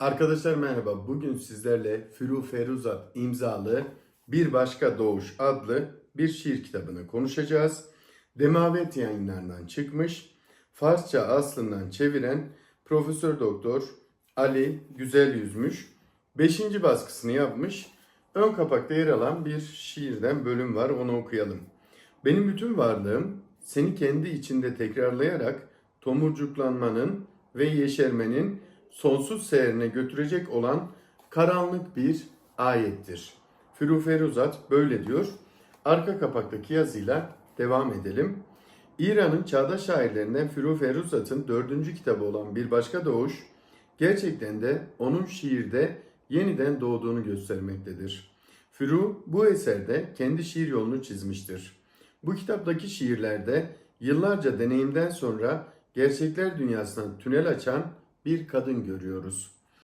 Arkadaşlar merhaba. Bugün sizlerle Firu Feruzat imzalı Bir Başka Doğuş adlı bir şiir kitabını konuşacağız. Demavet yayınlarından çıkmış. Farsça aslından çeviren Profesör Doktor Ali Güzel Yüzmüş 5. baskısını yapmış. Ön kapakta yer alan bir şiirden bölüm var. Onu okuyalım. Benim bütün varlığım seni kendi içinde tekrarlayarak tomurcuklanmanın ve yeşermenin sonsuz seyrine götürecek olan karanlık bir ayettir. Firu Feruzat böyle diyor. Arka kapaktaki yazıyla devam edelim. İran'ın çağdaş şairlerinden Firu Feruzat'ın dördüncü kitabı olan Bir Başka Doğuş, gerçekten de onun şiirde yeniden doğduğunu göstermektedir. Firu bu eserde kendi şiir yolunu çizmiştir. Bu kitaptaki şiirlerde yıllarca deneyimden sonra gerçekler dünyasına tünel açan bir kadın görüyoruz.